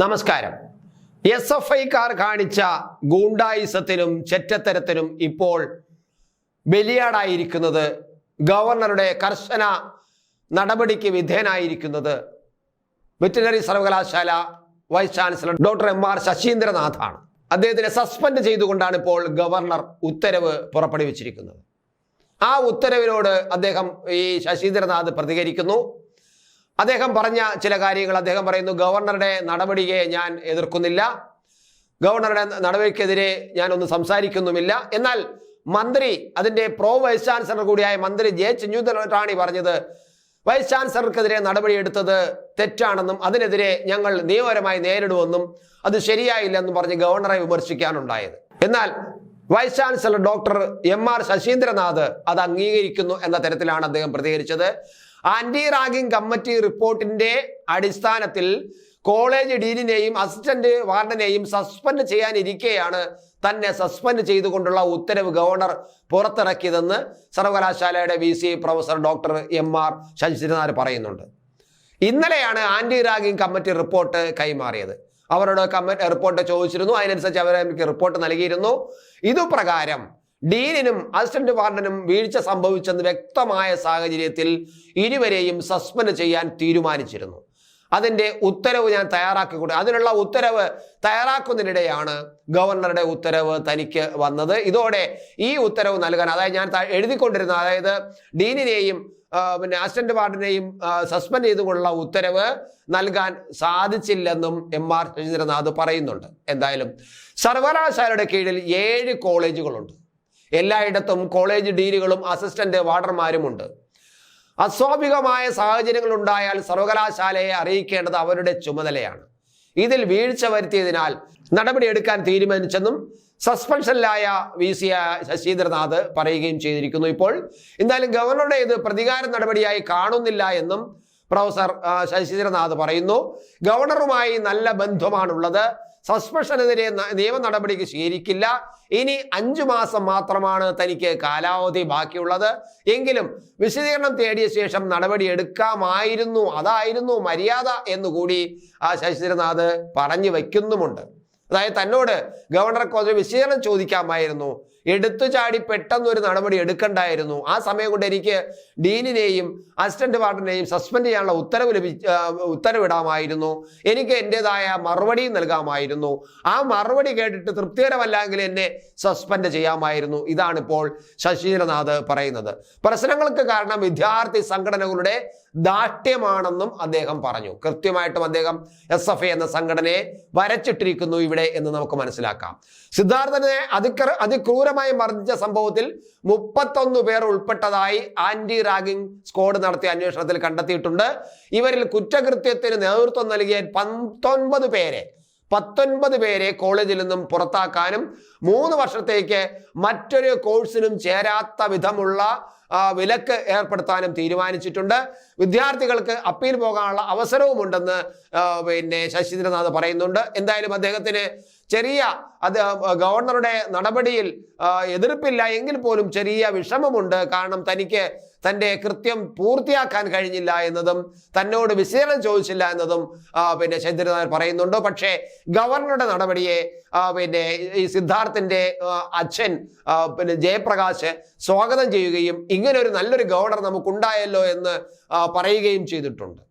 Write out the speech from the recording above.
നമസ്കാരം. S F ഐക്കാർ കാണിച്ച ഗൂണ്ടായിസത്തിനും ചെറ്റത്തരത്തിനും ഇപ്പോൾ ബലിയാടായിരിക്കുന്നത് ഗവർണറുടെ കർശന നടപടിക്ക് വിധേയനായിരിക്കുന്നത് വെറ്റിനറി സർവകലാശാല vice chancellor doctor M R ശശീന്ദ്രനാഥാണ്. അദ്ദേഹത്തിനെ സസ്പെൻഡ് ചെയ്തുകൊണ്ടാണ് ഇപ്പോൾ ഗവർണർ ഉത്തരവ് പുറപ്പെടുവിച്ചിരിക്കുന്നത്. ആ ഉത്തരവിനോട് അദ്ദേഹം ഈ ശശീന്ദ്രനാഥ് പ്രതികരിക്കുന്നു. അദ്ദേഹം പറഞ്ഞ ചില കാര്യങ്ങൾ. അദ്ദേഹം പറയുന്നു ഗവർണറുടെ നടപടിയെ ഞാൻ എതിർക്കുന്നില്ല. ഗവർണറുടെ നടപടിക്കെതിരെ ഞാനൊന്നും സംസാരിക്കുന്നുമില്ല. എന്നാൽ മന്ത്രി അതിന്റെ പ്രോ വൈസ് ചാൻസലർ കൂടിയായ മന്ത്രി ജെ ചിഞ്ഞുതറാണി പറഞ്ഞത് വൈസ് ചാൻസലർക്കെതിരെ നടപടിയെടുത്തത് തെറ്റാണെന്നും അതിനെതിരെ ഞങ്ങൾ നിയമപരമായി നേരിടുമെന്നും അത് ശരിയായില്ലെന്നും പറഞ്ഞ് ഗവർണറെ വിമർശിക്കാനുണ്ടായത്. എന്നാൽ vice chancellor doctor M R Sasheendranath അത് അംഗീകരിക്കുന്നു എന്ന തരത്തിലാണ് അദ്ദേഹം പ്രതികരിച്ചത്. ആന്റി റാഗിംഗ് കമ്മിറ്റി റിപ്പോർട്ടിന്റെ അടിസ്ഥാനത്തിൽ കോളേജ് ഡീനിനെയും അസിസ്റ്റന്റ് വാർഡനെയും സസ്പെൻഡ് ചെയ്യാനിരിക്കെയാണ് തന്നെ സസ്പെൻഡ് ചെയ്തുകൊണ്ടുള്ള ഉത്തരവ് ഗവർണർ പുറത്തിറക്കിയതെന്ന് സർവകലാശാലയുടെ V C professor doctor M R ശശിധരനാർ പറയുന്നുണ്ട്. ഇന്നലെയാണ് ആന്റി റാഗിംഗ് കമ്മിറ്റി റിപ്പോർട്ട് കൈമാറിയത്. അവരോട് കമ്മിറ്റി റിപ്പോർട്ട് ചോദിച്ചിരുന്നു. അതിനനുസരിച്ച് എനിക്ക് റിപ്പോർട്ട് നൽകിയിരുന്നു. ഇതുപ്രകാരം ഡീനിനും അസിസ്റ്റന്റ് വാർഡനും വീഴ്ച സംഭവിച്ചെന്ന് വ്യക്തമായ സാഹചര്യത്തിൽ ഇരുവരെയും സസ്പെൻഡ് ചെയ്യാൻ തീരുമാനിച്ചിരുന്നു. അതിന്റെ ഉത്തരവ് ഞാൻ തയ്യാറാക്കി കൊടുക്കും അതിനുള്ള ഉത്തരവ് തയ്യാറാക്കുന്നതിനിടെയാണ് ഗവർണറുടെ ഉത്തരവ് തനിക്ക് വന്നത്. ഇതോടെ ഈ ഉത്തരവ് നൽകാൻ അതായത് ഞാൻ എഴുതിക്കൊണ്ടിരുന്ന അതായത് ഡീനിനെയും പിന്നെ അസിസ്റ്റന്റ് വാർഡിനെയും സസ്പെൻഡ് ചെയ്തുകൊണ്ടുള്ള ഉത്തരവ് നൽകാൻ സാധിച്ചില്ലെന്നും എം ആർ ശശീന്ദ്രനാഥ് പറയുന്നുണ്ട്. എന്തായാലും സർവകലാശാലയുടെ കീഴിൽ ഏഴ് കോളേജുകളുണ്ട്. എല്ലായിടത്തും കോളേജ് ഡീനുകളും അസിസ്റ്റന്റ് വാർഡർമാരുമുണ്ട് അസ്വാഭികമായ സാഹചര്യങ്ങൾ ഉണ്ടായാൽ സർവകലാശാലയെ അറിയിക്കേണ്ടത് അവരുടെ ചുമതലയാണ്. ഇതിൽ വീഴ്ച വരുത്തിയതിനാൽ നടപടിയെടുക്കാൻ തീരുമാനിച്ചെന്നും സസ്പെൻഷനിലായ വി സി ശശീന്ദ്രനാഥ് പറയുകയും ചെയ്തിരിക്കുന്നു. ഇപ്പോൾ എന്തായാലും ഗവർണറുടെ ഇത് പ്രതികാര നടപടിയായി കാണുന്നില്ല എന്നും പ്രൊഫസർ ശശീന്ദ്രനാഥ് പറയുന്നു. ഗവർണറുമായി നല്ല ബന്ധമാണുള്ളത്. സസ്പെൻഷനെതിരെ എതിരെ നിയമ നടപടിക്ക് സ്വീകരിക്കില്ല. ഇനി അഞ്ചു മാസം മാത്രമാണ് തനിക്ക് കാലാവധി ബാക്കിയുള്ളത്. എങ്കിലും വിശദീകരണം തേടിയ ശേഷം നടപടി എടുക്കാമായിരുന്നു. അതായിരുന്നു മര്യാദ എന്നുകൂടി ആ ശശീന്ദ്രനാഥ് പറഞ്ഞു വയ്ക്കുന്നുമുണ്ട് അതായത് തന്നോട് ഗവർണർക്ക് ഒരു വിശദീകരണം ചോദിക്കാമായിരുന്നു. എടുത്തു ചാടി പെട്ടെന്ന് ഒരു നടപടി എടുക്കണ്ടായിരുന്നു. ആ സമയം കൊണ്ട് എനിക്ക് ഡീനിനെയും അസിസ്റ്റന്റ് വാർഡനെയും സസ്പെൻഡ് ചെയ്യാനുള്ള ഉത്തരവ് ലഭി ഉത്തരവിടാമായിരുന്നു. എനിക്ക് എന്റെതായ മറുപടിയും നൽകാമായിരുന്നു. ആ മറുപടി കേട്ടിട്ട് തൃപ്തികരമല്ലെങ്കിൽ എന്നെ സസ്പെൻഡ് ചെയ്യാമായിരുന്നു. ഇതാണ് ഇപ്പോൾ ശശീന്ദ്രനാഥ് പറയുന്നത്. പ്രശ്നങ്ങൾക്ക് കാരണം വിദ്യാർത്ഥി സംഘടനകളുടെ ദാഷ്ട്യമാണെന്നും അദ്ദേഹം പറഞ്ഞു. കൃത്യമായിട്ടും അദ്ദേഹം എസ് എഫ് എ എന്ന സംഘടനയെ വരച്ചിട്ടിരിക്കുന്നു ഇവിടെ എന്ന് നമുക്ക് മനസ്സിലാക്കാം. സിദ്ധാർത്ഥനെ അതിക്ര അതിക്രൂരമായി മർദ്ദിച്ച സംഭവത്തിൽ മുപ്പത്തൊന്ന് പേർ ഉൾപ്പെട്ടതായി ആന്റി റാഗിംഗ് സ്ക്വാഡ് നടത്തിയ അന്വേഷണത്തിൽ കണ്ടെത്തിയിട്ടുണ്ട്. ഇവരിൽ കുറ്റകൃത്യത്തിന് നേതൃത്വം നൽകിയ പത്തൊൻപത് പേരെ പത്തൊൻപത് പേരെ കോളേജിൽ നിന്നും പുറത്താക്കാനും മൂന്ന് വർഷത്തേക്ക് മറ്റൊരു കോഴ്സിനും ചേരാത്ത വിധമുള്ള വിലക്ക് ഏർപ്പെടുത്താനും തീരുമാനിച്ചിട്ടുണ്ട്. വിദ്യാർത്ഥികൾക്ക് അപ്പീൽ പോകാനുള്ള അവസരവുമുണ്ടെന്ന് പിന്നെ ശശീന്ദ്രനാഥ് പറയുന്നുണ്ട്. എന്തായാലും അദ്ദേഹത്തിന് ചെറിയ അത് ഗവർണറുടെ നടപടിയിൽ എതിർപ്പില്ല. എങ്കിൽ പോലും ചെറിയ വിഷമമുണ്ട്. കാരണം തനിക്ക് തന്റെ കൃത്യം പൂർത്തിയാക്കാൻ കഴിഞ്ഞില്ല എന്നതും തന്നോട് വിശകലനം ചോദിച്ചില്ല എന്നതും പിന്നെ ശശീന്ദ്രനാഥ് പറയുന്നുണ്ട്. പക്ഷേ ഗവർണറുടെ നടപടിയെ പിന്നെ ഈ സിദ്ധാർത്ഥിന്റെ അച്ഛൻ പിന്നെ ജയപ്രകാശ് സ്വാഗതം ചെയ്യുകയും ഇങ്ങനെ ഒരു നല്ലൊരു ഗവർണർ നമുക്കുണ്ടായല്ലോ എന്ന് പറയുകയും ചെയ്തിട്ടുണ്ട്.